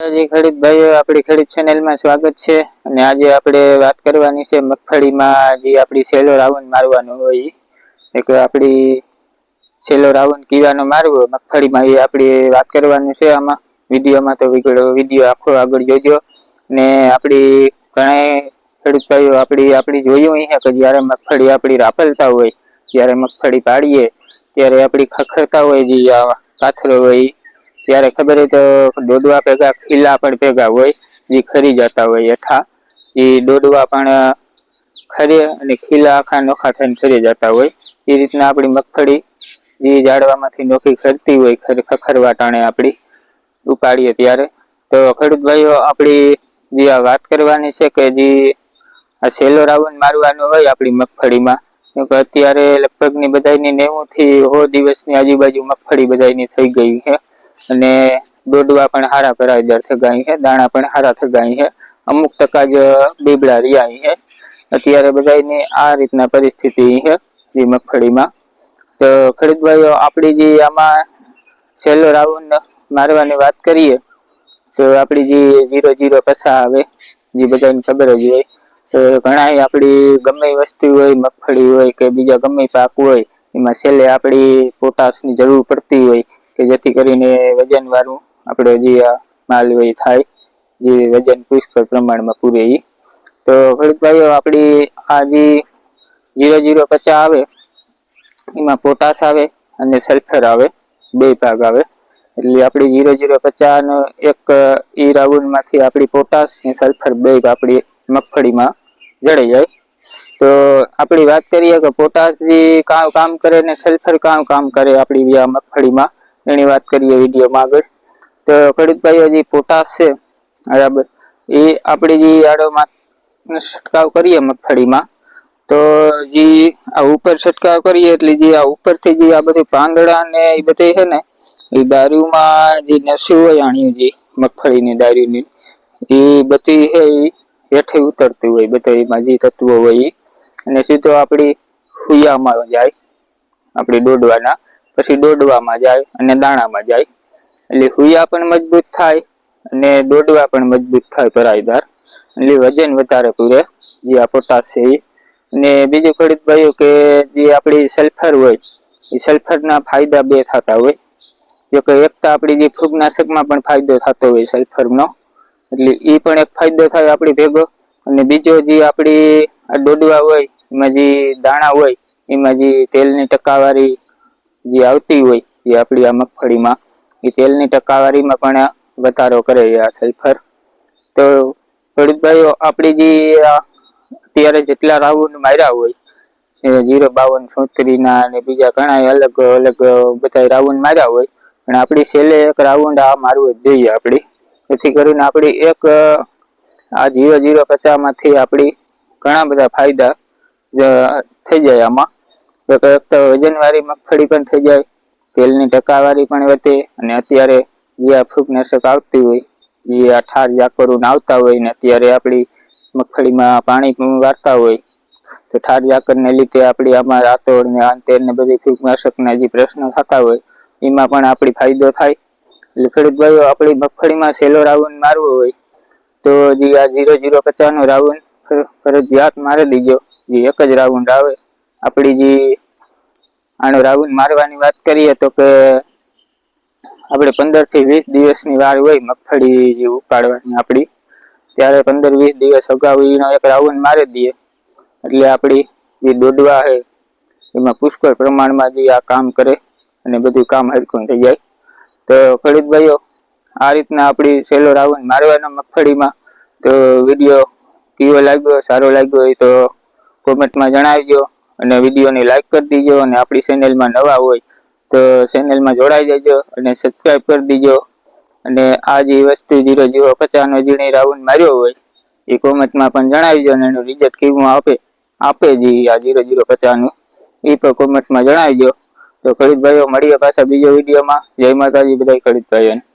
ખેડૂત ભાઈઓ, આપણી ખેડૂત ચેનલમાં સ્વાગત છે. અને આજે આપણે વાત કરવાની છે મગફળીમાં જે આપણી સેલો રાવણ મારવાનો હોય. એક આપણી સેલો રાવણ કીવાનો મારવો, મગફળીમાં એ આપણી વાત કરવાનું છે આમાં. વિડીયોમાં તો વીડિયો આખો આગળ જોજો. ને આપણી ઘણા ખેડૂત ભાઈઓ આપણી આપણી જોયું છે કે જ્યારે મગફળી આપણી રાપલતા હોય ત્યારે મગફળી પાડીએ, ત્યારે આપણી ખખડતા હોય જે પાથરો હોય ત્યારે ખબર હોય તો દોડવા ભેગા, ખીલા પણ ભેગા હોય, જે ખરી જતા હોય હેઠા એ દોડવા પણ ખરી અને ખીલા આખા નોખા થઈને ખરી જતા હોય. એ રીતના આપણી મગફળી જે ઝાડવામાંથી નોખી ખરતી હોય, ખર, ખખરવા ટાણે આપણી, ઉપાડીએ ત્યારે. તો ખેડૂત ભાઈઓ, આપણી જે આ વાત કરવાની છે કે જે આ સેલો રાવણ મારવાનો હોય આપણી મગફળીમાં કે અત્યારે લગભગની બધાયની નેવું થી હો દિવસની આજુબાજુ મગફળી બધાની થઈ ગઈ છે. અને દોડવા પણ હારા પેરાઈદાર થઈ ગઈ છે, દાણા પણ હારા થગાઈ છે. અમુક ટકા જ બીબડા રહ્યા છે. અત્યારે બધાયની આ રીતના પરિસ્થિતિ છે, જે મગફળીમાં. તો ખેડૂત આપણી જે આમાં છેલ્લો રાઉન્ડ મારવાની વાત કરીએ, તો આપણી જે જીરો જીરો પસા આવે, જે બધાને ખબર જ હોય. તો ઘણા આપણી ગમે વસ્તુ હોય, મગફળી હોય કે બીજા ગમે પાક હોય, એમાં છેલ્લે આપણી પોટાશની જરૂર પડતી હોય. કે જેથી કરીને વજન વાળું આપણે જે આ માલ હોય થાય, જે વજન પુષ્કળ પ્રમાણમાં પૂરે એ તો ખેડૂત આપણી આ જે જીરો જીરો પચા આવે, એમાં પોટાશ આવે અને સલ્ફર આવે, બે ભાગ આવે. એટલે આપણી જીરો જીરો પચાસ નો એક ઈ રાઉન્ડમાંથી આપણી પોટાશ ને સલ્ફર બે આપણી મગફળીમાં જડાઈ જાય. તો આપણી વાત કરીએ કે પોટાશ જે કામ કામ કરે ને સલ્ફર કામ કામ કરે આપણી આ મગફળીમાં એની વાત કરીએ વિડીયોમાં આગળ. તો ખેડૂત ભાઈઓ જે પોટાશ છે, બરાબર, એ આપણી જે આડોમાં છંટકાવ કરીએ મગફળીમાં, તો જે આ ઉપર છંટકાવ કરીએ એટલે જે આ ઉપરથી જે આ બધી પાંદડા ને એ બધી છે ને, એ દારૂમાં જે નસ્યું હોય આણ્યું જે મગફળીની દારૂની, એ બધી છે એ હેઠે ઉતરતી હોય બધા એમાં જે તત્વો હોય એ. અને સીધો આપણી હુયામાં જાય, આપણી દોડવાના. પછી દોડવામાં જાય અને દાણામાં જાય. એટલે હુયા પણ મજબૂત થાય અને દોડવા પણ મજબૂત થાય પરાયદાર એટલે વજન વધારે પૂરે, જે આ પોટાશ છે અને બીજું ખેડૂત ભાઈઓ કે જે આપણી સલ્ફર હોય, એ સલ્ફરના ફાયદા બે થતા હોય. જો કે એક તો આપણી જે ફૂગનાશકમાં પણ ફાયદો થતો હોય સલ્ફરનો એટલે એ પણ એક ફાયદો થાય આપણી ભેગો. અને બીજો જે આપણી દોડવા હોય, એમાં જે દાણા હોય, એમાં જે તેલની ટકાવારી જે આવતી હોય એ આપણી આ મગફળીમાં, એ તેલની ટકાવારીમાં પણ વધારો કરે છે આ સલ્ફર તો ખેડૂતભાઈઓ આપણી જે અત્યારે જેટલા રાઉન્ડ માર્યા હોય જીરો બાવન સોત્રીના અને બીજા ઘણા અલગ અલગ બધા રાઉન્ડ માર્યા હોય, પણ આપણી છેલ્લે એક રાઉન્ડ આ મારવું જ જોઈએ આપણી. જેથી કરીને આપણી એક, આ જીરો જીરો પચાસમાંથી આપણી ઘણા બધા ફાયદા થઈ જાય આમાં. એક તો વજનવાળી મગફળી પણ થઈ જાય. તેલની ટકાવારી પણ વધે અને અત્યારે જે આ ફૂગનાશક આવતી હોય, જે આ ઠાર ઝાકરું આવતા હોય ને અત્યારે આપણી મગફળીમાં પાણી વાળતા હોય, તો ઠાર જાકરને લીધે આપણી આમાં રાતોડ ને આંતેર ને બધી ફૂગનાશકના જે પ્રશ્નો થતા હોય, એમાં પણ આપણી ફાયદો થાય. એટલે ખેડૂત ભાઈઓ, આપણી મગફળીમાં સેલો રાઉન્ડ મારવો હોય, તો જે આ જીરો જીરો પચાસનો રાવણ ફરજિયાત મારી દીજો. જે એક જ રાઉન્ડ આવે આપણી જે આનો રાવણ મારવાની વાત કરીએ તો કે આપણે પંદરથી વીસ દિવસની વાર હોય મગફળી જે ઉપાડવાની આપણી ત્યારે પંદર વીસ દિવસ અગાઉ એનો એક રાવણ મારી દઈએ. એટલે આપણી જે દોડવા છે એમાં પુષ્કળ પ્રમાણમાં જે આ કામ કરે અને બધું કામ હરખું થઈ જાય. તો ભાઈઓ આ રીતના આપણી સહેલો રાવણ મારવાનો મગફળીમાં, તો વીડિયો કેવો લાગ્યો, સારો લાગ્યો હોય તો કોમેન્ટમાં જણાવજો. અને વિડીયોને લાઈક કરી દીજો અને આપણી ચેનલમાં નવા હોય તો ચેનલમાં જોડાઈ જજો અને સબસ્ક્રાઈબ કરી દીજો. અને આ જે વસ્તુ જીરો જીરો પચાસનો જીણી રાઉન્ડ માર્યો હોય, એ કોમેન્ટમાં પણ જણાવીજો અને એનું રિઝલ્ટ કેવું આપે આપે જે આ જીરો જીરો પચાસનું એ પણ કોમેન્ટમાં જણાવીજો. તો ખરીદભાઈઓ, મળીએ પાછા બીજો વિડીયોમાં. જય માતાજી બધા ખરીદભાઈઓને. ભાઈઓને